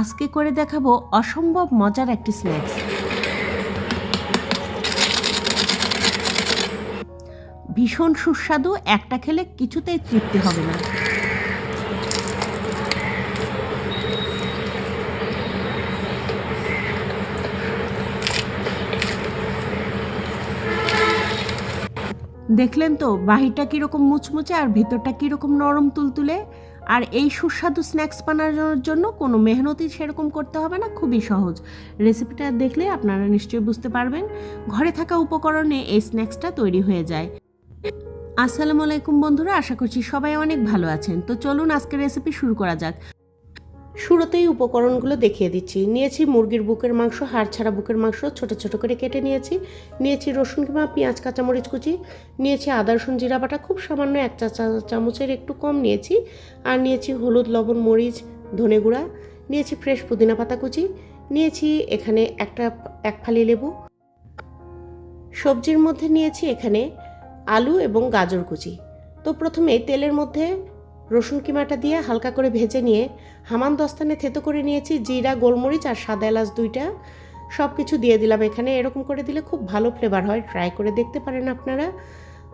আজকে করে দেখাবো অসম্ভব মজার একটি স্ন্যাক্স ভীষণ সুস্বাদু, একটা খেলে কিছুতেই তৃপ্তি হবে না। দেখলেন তো, বাহিরটা কীরকম মুচমুচে আর ভিতরটা কীরকম নরম তুলতুলে। আর এই সুস্বাদু স্ন্যাক্স বানানোর জন্য কোনো মেহনতই সেরকম করতে হবে না, খুবই সহজ। রেসিপিটা দেখলে আপনারা নিশ্চয়ই বুঝতে পারবেন। ঘরে থাকা উপকরণে এই স্ন্যাক্সটা তৈরি হয়ে যায়। আসসালামু আলাইকুম বন্ধুরা, আশা করছি সবাই অনেক ভালো আছেন। তো চলুন আজকের রেসিপি শুরু করা যাক। শুরুতেই উপকরণগুলো দেখিয়ে দিচ্ছি। নিয়েছি মুরগির বুকের মাংস হাড় ছাড়া বুকের মাংস, ছোট ছোট করে কেটে নিয়েছি। নিয়েছি রসুন কিংবা পেঁয়াজ, কাঁচামরিচ কুচি। নিয়েছি আদা, রসুন, জিরা বাটা, খুব সামান্য এক চা, চামচের একটু কম নিয়েছি। আর নিয়েছি হলুদ, লবণ, মরিচ, ধনে গুঁড়া। নিয়েছি ফ্রেশ পুদিনা পাতা কুচি। নিয়েছি এখানে একটা, এক ফালি লেবু। সবজির মধ্যে নিয়েছি এখানে আলু এবং গাজর কুচি। তো প্রথমে তেলের মধ্যে রসুন কিমাটা দিয়ে হালকা করে ভেজে নিয়ে হামান দস্তানে থেতো করে নিয়েছি, জিরা, গোলমরিচ আর সাদা এলাচ দুইটা। সব কিছু দিয়ে দিলাম এখানে। এরকম করে দিলে খুব ভালো ফ্লেভার হয়। ট্রাই করে দেখতে পারেন আপনারা।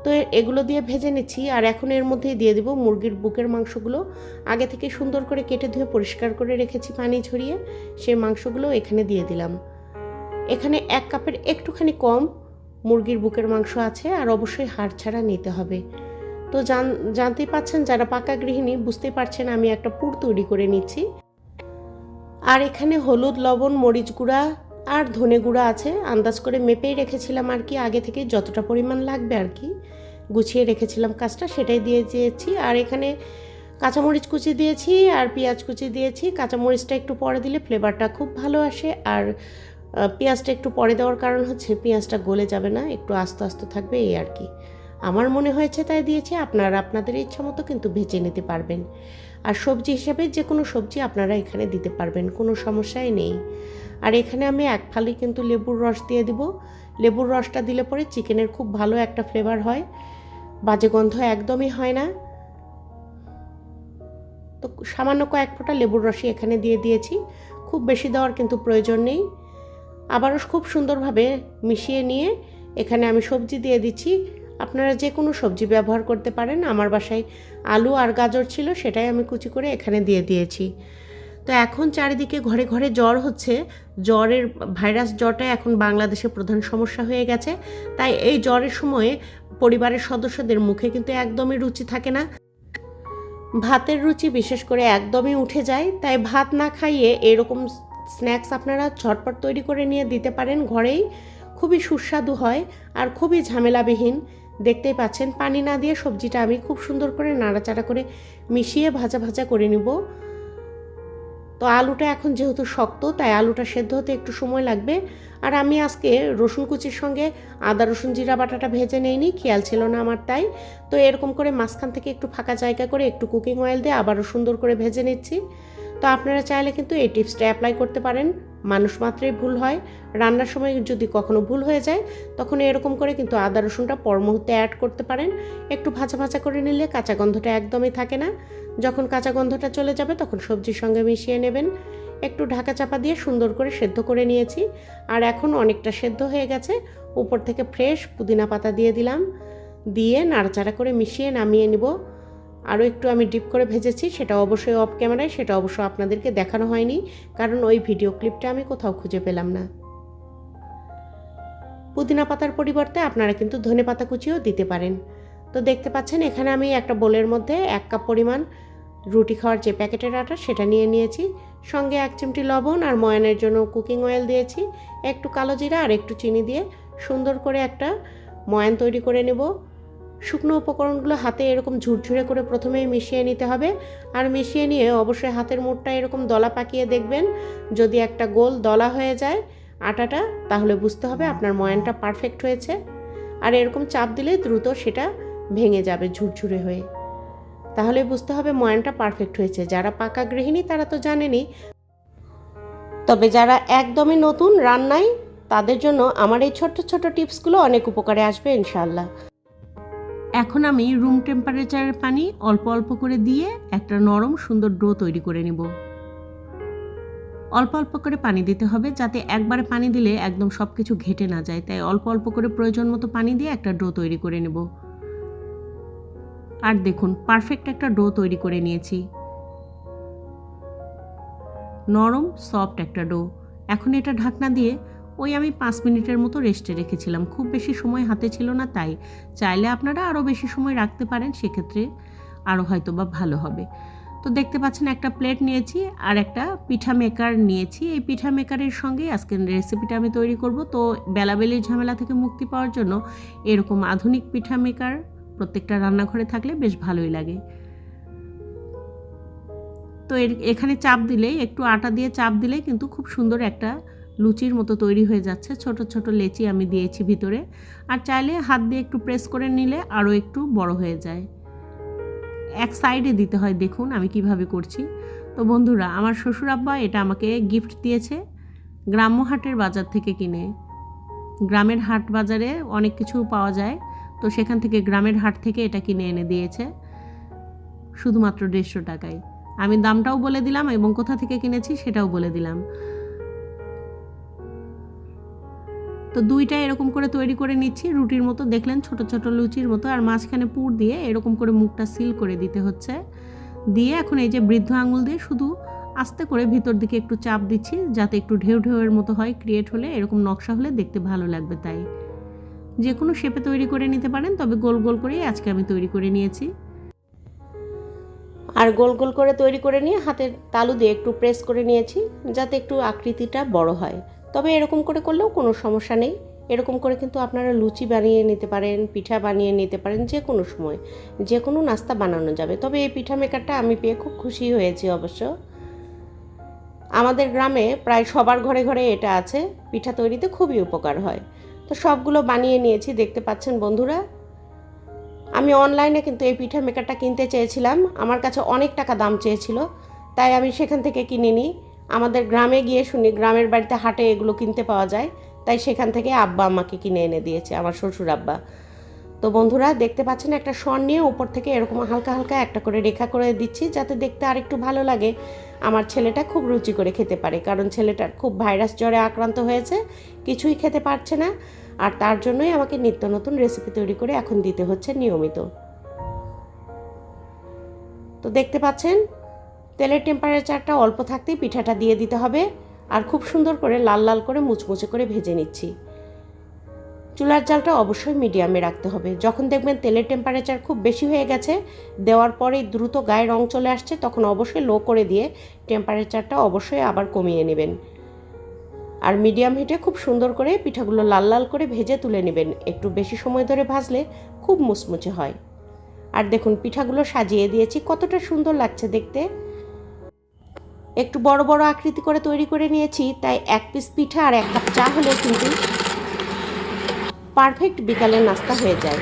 তো এগুলো দিয়ে ভেজে নিচ্ছি। আর এখন এর মধ্যেই দিয়ে দিব মুরগির বুকের মাংসগুলো। আগে থেকে সুন্দর করে কেটে ধুয়ে পরিষ্কার করে রেখেছি পানি ঝরিয়ে। সেই মাংসগুলো এখানে দিয়ে দিলাম। এখানে এক কাপের একটুখানি কম মুরগির বুকের মাংস আছে। আর অবশ্যই হাড় ছাড়া নিতে হবে। তো জান জানতেই পাচ্ছেন যারা পাকা গৃহিণী বুঝতে পারছেন আমি একটা পুর তৈরি করে নিচ্ছি। আর এখানে হলুদ, লবণ, মরিচ গুঁড়া আর ধনে গুঁড়া আছে। আন্দাজ করে মেপেই রেখেছিলাম আর কি, আগে থেকে যতটা পরিমাণ লাগবে আর কি। গুছিয়ে রেখেছিলাম কাজটা, সেটাই দিয়ে দিয়েছি। আর এখানে কাঁচামরিচ কুচি দিয়েছি আর পেঁয়াজ কুচি দিয়েছি। কাঁচামরিচটা একটু পরে দিলে ফ্লেভারটা খুব ভালো আসে। আর পেঁয়াজটা একটু পরে দেওয়ার কারণ হচ্ছে পেঁয়াজটা গলে যাবে না, একটু আস্তে আস্তে থাকবে এই আর কি। আমার মনে হয়েছে তাই দিয়েছি, আপনারা আপনাদের ইচ্ছা মতো কিন্তু ভেজে নিতে পারবেন। আর সবজি হিসেবে যে কোনো সবজি আপনারা এখানে দিতে পারবেন, কোনো সমস্যাই নেই। আর এখানে আমি এক ফালি কিন্তু লেবুর রস দিয়ে দিব। লেবুর রসটা দিলে পরে চিকেনের খুব ভালো একটা ফ্লেভার হয়। বাজে গন্ধ একদমই হয় না। তো সামান্য কয়েক ফোঁটা লেবুর রসই এখানে দিয়ে দিয়েছি। খুব বেশি দেওয়ার কিন্তু প্রয়োজন নেই। আবারও খুব সুন্দরভাবে মিশিয়ে নিয়ে এখানে আমি সবজি দিয়ে দিচ্ছি। আপনারা যে কোনো সবজি ব্যবহার করতে পারেন। আমার বাসায় আলু আর গাজর ছিল, সেটাই আমি কুচি করে এখানে দিয়ে দিয়েছি। তো এখন চারিদিকে ঘরে ঘরে জ্বর হচ্ছে। জ্বরের ভাইরাস জ্বরটা এখন বাংলাদেশে প্রধান সমস্যা হয়ে গেছে। তাই এই জ্বরের সময়ে পরিবারের সদস্যদের মুখে কিন্তু একদমই রুচি থাকে না। ভাতের রুচি বিশেষ করে একদমই উঠে যায়। তাই ভাত না খাইয়ে এরকম স্ন্যাক্স আপনারা ঝটপট তৈরি করে নিয়ে দিতে পারেন ঘরেই। খুবই সুস্বাদু হয় আর খুবই ঝামেলাবিহীন। দেখতেই পাচ্ছেন, পানি না দিয়ে সবজিটা আমি খুব সুন্দর করে নাড়াচাড়া করে মিশিয়ে ভাজা ভাজা করে নিব। তো আলুটা এখন যেহেতু শক্ত, তাই আলুটা সেদ্ধ হতে একটু সময় লাগবে। আর আমি আজকে রসুন কুচির সঙ্গে আদা, রসুন, জিরা বাটাটা ভেজে নেইনি, খেয়াল ছিল না আমার তাই। তো এরকম করে মাঝখান থেকে একটু ফাঁকা জায়গা করে একটু কুকিং অয়েল দিয়ে আবারও সুন্দর করে ভেজে নিচ্ছি। তো আপনারা চাইলে কিন্তু এই টিপসটা অ্যাপ্লাই করতে পারেন। মানুষ মাত্রই ভুল হয়। রান্নার সময় যদি কখনো ভুল হয়ে যায়, তখন এরকম করে কিন্তু আদা, রসুনটা পর মুহূর্তে অ্যাড করতে পারেন। একটু ভাজা ভাজা করে নিলে কাঁচা গন্ধটা একদমই থাকে না। যখন কাঁচা গন্ধটা চলে যাবে, তখন সবজির সঙ্গে মিশিয়ে নেবেন। একটু ঢাকা চাপা দিয়ে সুন্দর করে সেদ্ধ করে নিয়েছি। আর এখন অনেকটা সেদ্ধ হয়ে গেছে। উপর থেকে ফ্রেশ পুদিনা পাতা দিয়ে দিলাম। দিয়ে নাড়াচাড়া করে মিশিয়ে নামিয়ে নিব। আরও একটু আমি ডিপ করে ভেজেছি, সেটা অবশ্যই অফ ক্যামেরায় সেটা অবশ্য আপনাদেরকে দেখানো হয়নি, কারণ ওই ভিডিও ক্লিপটা আমি কোথাও খুঁজে পেলাম না। পুদিনা পাতার পরিবর্তে আপনারা কিন্তু ধনে পাতা কুচিও দিতে পারেন। তো দেখতে পাচ্ছেন, এখানে আমি একটা বোলের মধ্যে এক কাপ পরিমাণ রুটি খাওয়ার যে প্যাকেটের আটা, সেটা নিয়ে নিয়েছি। সঙ্গে এক চিমটি লবণ আর ময়ানের জন্য কুকিং অয়েল দিয়েছি, একটু কালো জিরা আর একটু চিনি দিয়ে সুন্দর করে একটা ময়ান তৈরি করে নেব। শুকনো উপকরণগুলো হাতে এরকম ঝুরঝুরে করে প্রথমেই মিশিয়ে নিতে হবে। আর মিশিয়ে নিয়ে অবশ্যই হাতের মুঠটা এরকম দলা পাকিয়ে দেখবেন। যদি একটা গোল দলা হয়ে যায় আটাটা, তাহলে বুঝতে হবে আপনার ময়ানটা পারফেক্ট হয়েছে। আর এরকম চাপ দিলে দ্রুত সেটা ভেঙে যাবে ঝুরঝুরে হয়ে। তাহলে বুঝতে হবে ময়ানটা পারফেক্ট হয়েছে। যারা পাকা গৃহিণী তারা তো জানেনই। তবে যারা একদমই নতুন রান্নায় তাদের জন্য আমার এই ছোট্ট ছোট টিপসগুলো অনেক উপকারে আসবে ইনশাল্লাহ এখন আমি রুম টেম্পারেচারের পানি অল্প অল্প করে দিয়ে একটা নরম সুন্দর ডো তৈরি করে নেব। অল্প অল্প করে পানি দিতে হবে যাতে একবারে পানি দিলে একদম সব কিছু ঘেটে না যায়। তাই অল্প অল্প করে প্রয়োজন মতো পানি দিয়ে একটা ডো তৈরি করে নেব। আর দেখুন পারফেক্ট একটা ডো তৈরি করে নিয়েছি। নরম সফট একটা ডো। এখন এটা ঢাকনা দিয়ে ওই আমি পাঁচ মিনিটের মতো রেস্টে রেখেছিলাম। খুব বেশি সময় হাতে ছিল না তাই। চাইলে আপনারা আরও বেশি সময় রাখতে পারেন, সেক্ষেত্রে আরও হয়তো বা ভালো হবে। তো দেখতে পাচ্ছেন একটা প্লেট নিয়েছি আর একটা পিঠা মেকার নিয়েছি। এই পিঠা মেকারের সঙ্গে আজকের রেসিপিটা আমি তৈরি করব। তো বেলাবেলির ঝামেলা থেকে মুক্তি পাওয়ার জন্য এরকম আধুনিক পিঠা মেকার প্রত্যেকটা রান্নাঘরে থাকলে বেশ ভালোই লাগে। তো এর, এখানে চাপ দিলেই, একটু আটা দিয়ে চাপ দিলেই কিন্তু খুব সুন্দর একটা লুচির মতো তৈরি হয়ে যাচ্ছে। ছোট ছোট লেচি আমি দিয়েছি ভিতরে। আর চাইলে হাত দিয়ে একটু প্রেস করে নিলে আরও একটু বড় হয়ে যায়। এক সাইডে দিতে হয়, দেখুন আমি কীভাবে করছি। তো বন্ধুরা, আমার শ্বশুর আব্বা এটা আমাকে গিফট দিয়েছে গ্রাম্য হাটের বাজার থেকে কিনে। গ্রামের হাট বাজারে অনেক কিছু পাওয়া যায়। তো সেখান থেকে গ্রামের হাট থেকে এটা কিনে এনে দিয়েছে। শুধুমাত্র দেড়শো টাকায়। আমি দামটাও বলে দিলাম এবং কোথা থেকে কিনেছি সেটাও বলে দিলাম। তো দুইটা এরকম করে তৈরি করে নিচ্ছি। রুটির মতো দেখলেন ছোট ছোট লুচির মতো। আর মাঝখানে পুর দিয়ে এরকম করে মুখটা সিল করে দিতে হচ্ছে। দিয়ে এখন এই যে বৃদ্ধ আঙুল দিয়ে শুধু আস্তে করে ভিতর দিকে একটু চাপ দিচ্ছি, যাতে একটু ঢেউ ঢেউয়ের মতো হয়। ক্রিয়েট হলে, এরকম নকশা হলে দেখতে ভালো লাগবে তাই। যে কোনো শেপে তৈরি করে নিতে পারেন, তবে গোল গোল করেই আজকে আমি তৈরি করে নিয়েছি। আর গোল গোল করে তৈরি করে নিয়ে হাতের তালু দিয়ে একটু প্রেস করে নিয়েছি, যাতে একটু আকৃতিটা বড় হয়। তবে এরকম করে করলেও কোনো সমস্যা নেই। এরকম করে কিন্তু আপনারা লুচি বানিয়ে নিতে পারেন, পিঠা বানিয়ে নিতে পারেন, যে কোনো সময়। যে কোনো নাস্তা বানানো যাবে। তবে এই পিঠা মেকারটা আমি পেয়ে খুব খুশি হয়েছি অবশ্য। আমাদের গ্রামে প্রায় সবার ঘরে ঘরে এটা আছে। পিঠা তৈরিতে খুবই উপকার হয়। তো সবগুলো বানিয়ে নিয়েছি, দেখতে পাচ্ছেন বন্ধুরা। আমি অনলাইনে কিন্তু এই পিঠা মেকারটা কিনতে চেয়েছিলাম। আমার কাছে অনেক টাকা দাম চেয়েছিল, তাই আমি সেখান থেকে কিনে নিই আমাদের গ্রামে গিয়ে শুনি, গ্রামের বাড়িতে হাটে এগুলো কিনতে পাওয়া যায়। তাই সেখান থেকে আব্বা আমাকে কিনে এনে দিয়েছে, আমার শ্বশুর আব্বা। তো বন্ধুরা, দেখতে পাচ্ছেন একটা স্বর নিয়ে উপর থেকে এরকম হালকা হালকা একটা করে রেখা করে দিচ্ছি, যাতে দেখতে আর একটু ভালো লাগে। আমার ছেলেটা খুব রুচি করে খেতে পারে, কারণ ছেলেটার খুব ভাইরাস জ্বরে আক্রান্ত হয়েছে, কিছুই খেতে পারছে না। আর তার জন্যই আমাকে নিত্য নতুন রেসিপি তৈরি করে এখন দিতে হচ্ছে নিয়মিত। তো দেখতে পাচ্ছেন তেলের টেম্পারেচারটা অল্প থাকতেই পিঠাটা দিয়ে দিতে হবে। আর খুব সুন্দর করে লাল লাল করে মুচমুচে করে ভেজে নিচ্ছি। চুলার জালটা অবশ্যই মিডিয়ামে রাখতে হবে। যখন দেখবেন তেলের টেম্পারেচার খুব বেশি হয়ে গেছে, দেওয়ার পরেই দ্রুত গায়ে রং চলে আসছে, তখন অবশ্যই লো করে দিয়ে টেম্পারেচারটা অবশ্যই আবার কমিয়ে নেবেন। আর মিডিয়াম হিটে খুব সুন্দর করে পিঠাগুলো লাল লাল করে ভেজে তুলে নেবেন। একটু বেশি সময় ধরে ভাজলে খুব মুচমুচে হয়। আর দেখুন, পিঠাগুলো সাজিয়ে দিয়েছি। কতটা সুন্দর লাগছে দেখতে। একটু বড় বড় আকৃতি করে তৈরি করে নিয়েছি, তাই এক পিস পিঠা আর এক কাপ চা হলে কিন্তু পারফেক্ট বিকালের নাস্তা হয়ে যায়।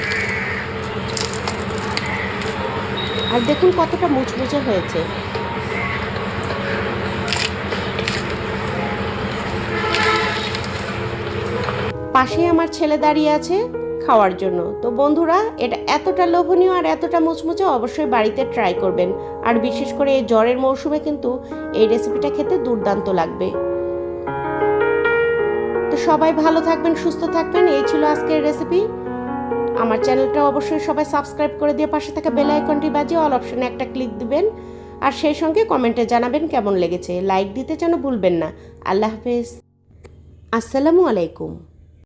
আর দেখুন কতটা মুচমুচে হয়েছে। পাশে আমার ছেলে দাঁড়িয়ে আছে। খাওয়ার জন্য। তো বন্ধুরা, এটা এতটা লোভনীয় আর এতটা মুচমুচে অবশ্যই বাড়িতে ট্রাই করবেন। আর বিশেষ করে এই জ্বরের মৌসুমে কিন্তু এই রেসিপিটা খেতে দুর্দান্ত লাগবে। তো সবাই ভালো থাকবেন, সুস্থ থাকবেন। এই ছিল আজকের রেসিপি আমার চ্যানেলটা অবশ্যই সবাই সাবস্ক্রাইব করে দিয়ে পাশে থাকা বেল আইকনটি বাজিয়ে অল অপশনে একটা ক্লিক দিবেন। আর সেই সঙ্গে কমেন্টে জানাবেন কেমন লেগেছে। লাইক দিতে যেন ভুলবেন না। আল্লাহ হাফেজ। আসসালামু আলাইকুম।